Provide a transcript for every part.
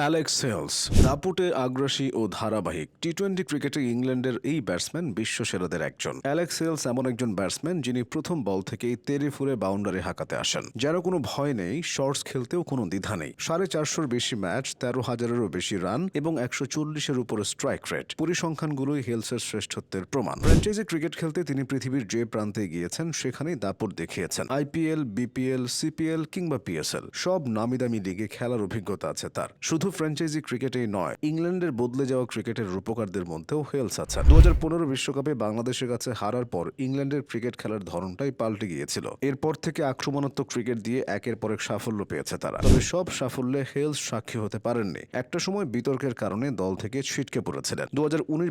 Alex sales দাপুটে আগ্রাসী ও ধারাবাহিক T twenty ক্রিকেটে ইংল্যান্ডের এই ব্যাটসম্যান বিশ্ব সেরাদের একজন। অ্যালেক্স সেলস এমন একজন ব্যাটসম্যান যিনি প্রথম বল থেকেই তেরে ফুরে বাউন্ডারি হাঁকাতে আসেন। যার কোনো ভয় নেই শর্টস খেলতেও কোনো দ্বিধা নেই। সাড়ে চারশোর বেশি ম্যাচ তেরো হাজারেরও বেশি রান এবং একশো চল্লিশের উপরে স্ট্রাইক রেট পরিসংখ্যানগুলোই হেলসের শ্রেষ্ঠত্বের প্রমাণ। ফ্র্যাঞ্চাইজি ক্রিকেট খেলতে তিনি পৃথিবীর যে প্রান্তে গিয়েছেন, সেখানেই দাপট দেখিয়েছেন। আইপিএল বিপিএল সিপিএল কিংবা পিএসএল সব নামি দামি লিগে খেলার অভিজ্ঞতা আছে তার। শুধু ফ্র্যাঞ্চাইজি ক্রিকেটেই নয়, ইংল্যান্ডের বদলে যাওয়া ক্রিকেটের রূপকারদের মধ্যেও হেলস আছেন দু হাজার বিশ্বকাপে বাংলাদেশের কাছে হারার পর ইংল্যান্ডের ক্রিকেট খেলার ধরনটাই পাল্টে গিয়েছিল। এরপর থেকে আক্রমণাত্মক ক্রিকেট দিয়ে একের পর এক সাফল্য পেয়েছে তারা। তবে সব সাফল্যে হেলস সাক্ষী হতে পারেননি। একটা সময় বিতর্কের কারণে দল থেকে ছিটকে পড়েছিলেন। দু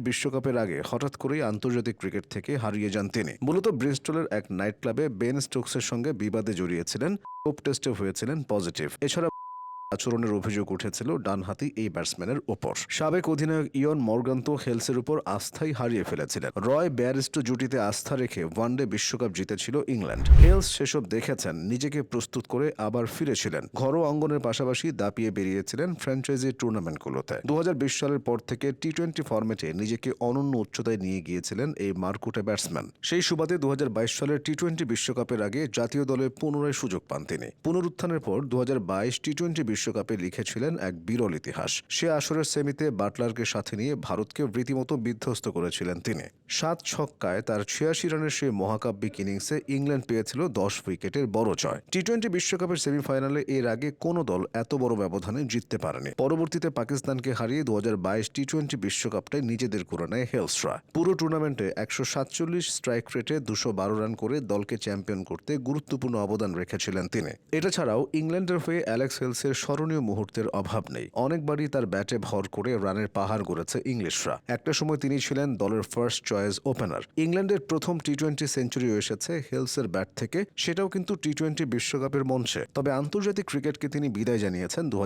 বিশ্বকাপের আগে হঠাৎ করেই আন্তর্জাতিক ক্রিকেট থেকে হারিয়ে যান তিনি। মূলত ব্রিস্টলের এক নাইট ক্লাবে বেন স্টোকসের সঙ্গে বিবাদে জড়িয়েছিলেন। কোপ টেস্টে হয়েছিলেন পজিটিভ। এছাড়া আচরণের অভিযোগ উঠেছিল ডানহাতি এই ব্যাটসম্যানের ওপর। সাবেক অধিনায়ক ইয়ন মর্গান তো হেলসের উপর আস্থাই হারিয়ে ফেলেছিলেন। রয় ব্যারিস্টো জুটিতে আস্থা রেখে ওয়ানডে বিশ্বকাপ জিতেছিল ইংল্যান্ড। হেলস সেসব দেখেছেন, নিজেকে প্রস্তুত করে আবার ফিরেছিলেন। ঘরোয়া অঙ্গনের পাশাপাশি দাপিয়ে বেরিয়েছিলেন ফ্র্যাঞ্চাইজি টুর্নামেন্টগুলোতে। দু হাজার বিশ সালের পর থেকে টি টোয়েন্টি ফরম্যাটে নিজেকে অনন্য উচ্চতায় নিয়ে গিয়েছিলেন এই মার্কুটে ব্যাটসম্যান। সেই সুবাদে দু হাজার বাইশ সালের টি টোয়েন্টি বিশ্বকাপের আগে জাতীয় দলে পুনরায় সুযোগ পান তিনি। পুনরুত্থানের পর দু টি টোয়েন্টি বিশ্বকাপে লিখেছিলেন এক বিরল ইতিহাস। সে আসরের সেমিতে বাটলারকে সাথে নিয়ে ভারতকে রীতিমতো বিধ্বস্ত করেছিলেন তিনি। সাত ছক্কায় তার ছিয়াশি রানের সেই মহাকাব্যিক ইনিংসে ইংল্যান্ড পেয়েছিল দশ উইকেটের বড় জয়। টি টোয়েন্টি বিশ্বকাপের সেমিফাইনালে এর আগে কোনো দল এত বড় ব্যবধানে জিততে পারেনি। পরবর্তীতে পাকিস্তানকে হারিয়ে দু টি টোয়েন্টি বিশ্বকাপটাই নিজেদের করে নেয় হেলসরা পুরো টুর্নামেন্টে একশো সাতচল্লিশ স্ট্রাইক রেটে দুশো বারো রান করে দলকে চ্যাম্পিয়ন করতে গুরুত্বপূর্ণ অবদান রেখেছিলেন তিনি। এটা ছাড়াও ইংল্যান্ডের হয়ে অ্যালেক্স হেলসের স্মরণীয় মুহূর্তের অভাব নেই। অনেকবারই তার ব্যাটে ভর করে রানের পাহাড় গড়েছে ইংলিশরা। একটা সময় তিনি ছিলেন দলের ফার্স্ট চয়েস ওপেনার ইংল্যান্ডের প্রথম টি টোয়েন্টি সেঞ্চুরিও এসেছে হেলসের ব্যাট থেকে। সেটাও কিন্তু টি টোয়েন্টি বিশ্বকাপের মঞ্চে। তবে আন্তর্জাতিক ক্রিকেটকে তিনি বিদায় জানিয়েছেন দু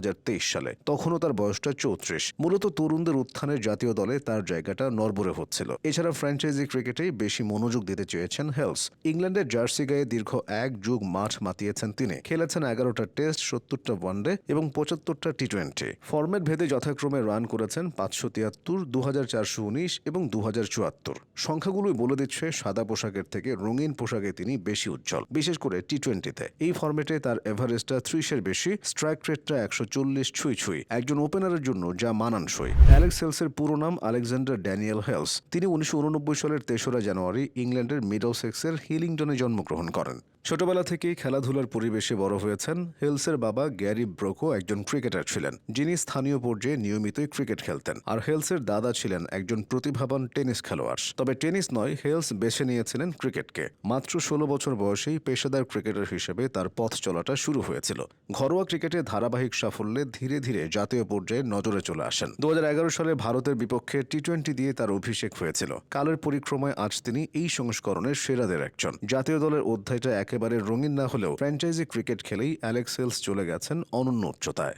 সালে। তখনও তার বয়সটা চৌত্রিশ। মূলত তরুণদের উত্থানের জাতীয় দলে তার জায়গাটা নরবরে হচ্ছিল। এছাড়া ফ্র্যাঞ্চাইজি ক্রিকেটেই বেশি মনোযোগ দিতে চেয়েছেন হেলস ইংল্যান্ডের জার্সি গায়ে দীর্ঘ এক যুগ মাঠ মাতিয়েছেন তিনি। খেলেছেন এগারোটা টেস্ট, সত্তরটা ওয়ানডে এবং পঁচাত্তরটা টি টোয়েন্টি ফরম্যাট ভেদে যথাক্রমে রান করেছেন পাঁচশো তিয়াত্তর দু চারশো উনিশ এবং দু হাজার চুয়াত্তর। সংখ্যাগুলোই বলে দিচ্ছে সাদা পোশাকের থেকে রঙিন পোশাকে তিনি বেশি উজ্জ্বল, বিশেষ করে টি টোয়েন্টিতে এই ফরম্যাটে তার এভারেস্টটা ত্রিশের বেশি, স্ট্রাইক রেটটা একশো চল্লিশ ছুঁই ছুঁই, একজন ওপেনারের জন্য যা মানানসই। অ্যালেক্স হেলসের পুরো নাম আলেকজান্ডার ড্যানিয়েল হেলস। তিনি উনিশশো উননব্বই সালের তেসরা জানুয়ারি ইংল্যান্ডের মিডল সেক্সের হিলিংটনে জন্মগ্রহণ করেন। ছোটবেলা থেকেই খেলাধুলার পরিবেশে বড় হয়েছেন হেলসের বাবা গ্যারি ব্রোকো। একজন ক্রিকেটার ছিলেন, যিনি স্থানীয় পর্যায়ে নিয়মিতই ক্রিকেট খেলতেন। আর হেলসের দাদা ছিলেন একজন প্রতিভাবান টেনিস খেলোয়াড়। তবে টেনিস নয়, হেলস বেছে নিয়েছিলেন ক্রিকেটকে। মাত্র ষোলো বছর বয়সেই পেশাদার ক্রিকেটার হিসেবে তার পথ চলাটা শুরু হয়েছিল। ঘরোয়া ক্রিকেটে ধারাবাহিক সাফল্যে ধীরে ধীরে জাতীয় পর্যায়ে নজরে চলে আসেন। দু হাজার এগারো সালে ভারতের বিপক্ষে টি টোয়েন্টি দিয়ে তার অভিষেক হয়েছিল। কালের পরিক্রমায় আজ তিনি এই সংস্করণের সেরাদের একজন। জাতীয় দলের অধ্যায়টা একেবারে রঙিন না হলেও ফ্র্যাঞ্চাইজি ক্রিকেট খেলেই অ্যালেক্স হেলস চলে গেছেন অনন্য উচ্চতায়